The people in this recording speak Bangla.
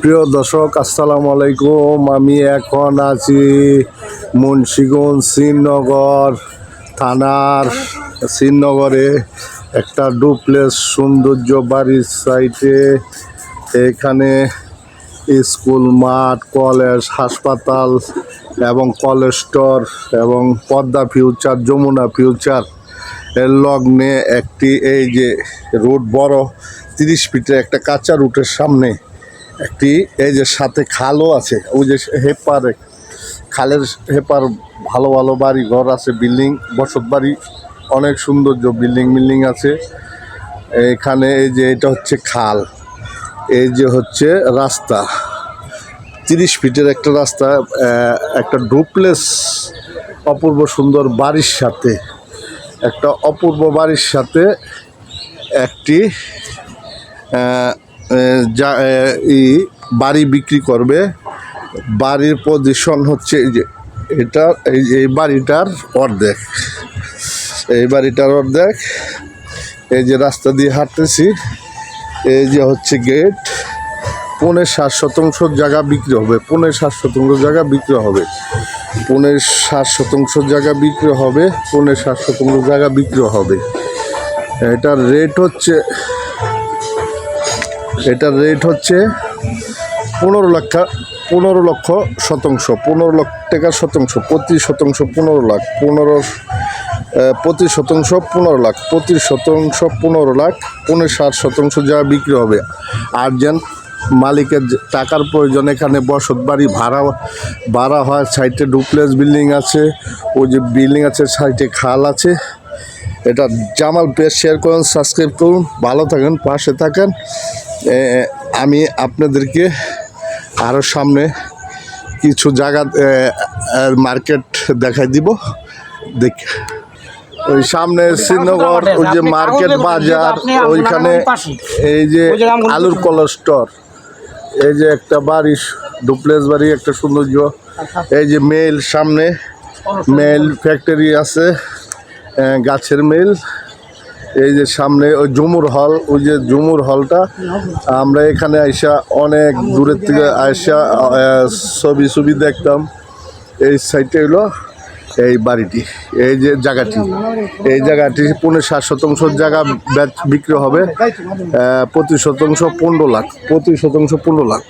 প্রিয় দর্শক, আসসালামু আলাইকুম। আমি এখন আছি মুন্সিগঞ্জ শ্রীনগর থানার শ্রীনগরে একটা ডুপ্লেস সৌন্দর্য বাড়ির সাইটে। এখানে স্কুল, মাঠ, কলেজ, হাসপাতাল এবং কলেজ স্টোর এবং পদ্মা ফিউচার, যমুনা ফিউচার এর লগ্নে একটি এই যে রুট বড়, তিরিশ ফিটের একটা কাঁচা রুটের সামনে একটি, এই যে সাথে খালও আছে, ওই যে হেপারে, খালের হেপার ভালো ভালো বাড়ি, ঘর আছে, বিল্ডিং, বসত বাড়ি, অনেক সৌন্দর্য, বিল্ডিং বিল্ডিং আছে। এখানে এই যে এটা হচ্ছে খাল, এই যে হচ্ছে রাস্তা। তিরিশ ফিটের একটা রাস্তা একটা ডুপ্লেস অপূর্ব সুন্দর বাড়ির সাথে, একটা অপূর্ব বাড়ির সাথে একটি যা বাড়ি বিক্রি করবে। বাড়ির পজিশন হচ্ছে এই যে, এটা, এই এই বাড়িটার অর্ধেক। এই বাড়িটার অর্ধেক। এই যে রাস্তা দিয়ে হাঁটতেছি, এই যে হচ্ছে গেট পৌনে ষাট শতাংশ জায়গা বিক্রি হবে পনেরো সাত শতাংশ জায়গা বিক্রি হবে। পৌনে ষাট শতাংশ জায়গা বিক্রি হবে পনেরো সাত শতাংশ জায়গা বিক্রি হবে। এটার রেট হচ্ছে এটার রেট হচ্ছে পনেরো লক্ষ পনেরো লক্ষ শতাংশ, পনেরো লক্ষ টাকা শতাংশ প্রতি শতাংশ পনেরো লাখ, পনেরো প্রতি শতাংশ পনেরো লাখ প্রতি শতাংশ পনেরো লাখ, পনেরো ষাট শতাংশ যা বিক্রি হবে। আর যেন মালিকের টাকার প্রয়োজন, এখানে বসত বাড়ি ভাড়া ভাড়া হয়, সাইডে ডুপ্লেস বিল্ডিং আছে, ওই যে বিল্ডিং আছে, সাইডে খাল আছে। এটা জামাল পেজ শেয়ার করুন সাবস্ক্রাইব করুন ভালো থাকেন পাশে থাকেন। আমি আপনাদেরকে আরও সামনে কিছু জায়গা মার্কেট দেখাই দিব। দেখ ওই সামনে শ্রীনগর ওই যে মার্কেট বাজার ওইখানে এই যে আলুর কলার স্টোর এই যে একটা বাড়ি ডুপ্লেস বাড়ি একটা সৌন্দর্য। এই যে মেল সামনে মেল ফ্যাক্টরি আছে। গাছের মেল। এই যে সামনে ওই জুমুর হল, ওই যে জুমুর হলটা। আমরা এখানে আইসা অনেক দূরের থেকে আইসা ছবি ছবি দেখতাম। এই সাইডে হলো এই বাড়িটি, এই যে জায়গাটি। এই জায়গাটি পনেরো ষাট শতাংশ জায়গা বিক্রি হবে প্রতি শতাংশ পনেরো লাখ প্রতি শতাংশ পনেরো লাখ।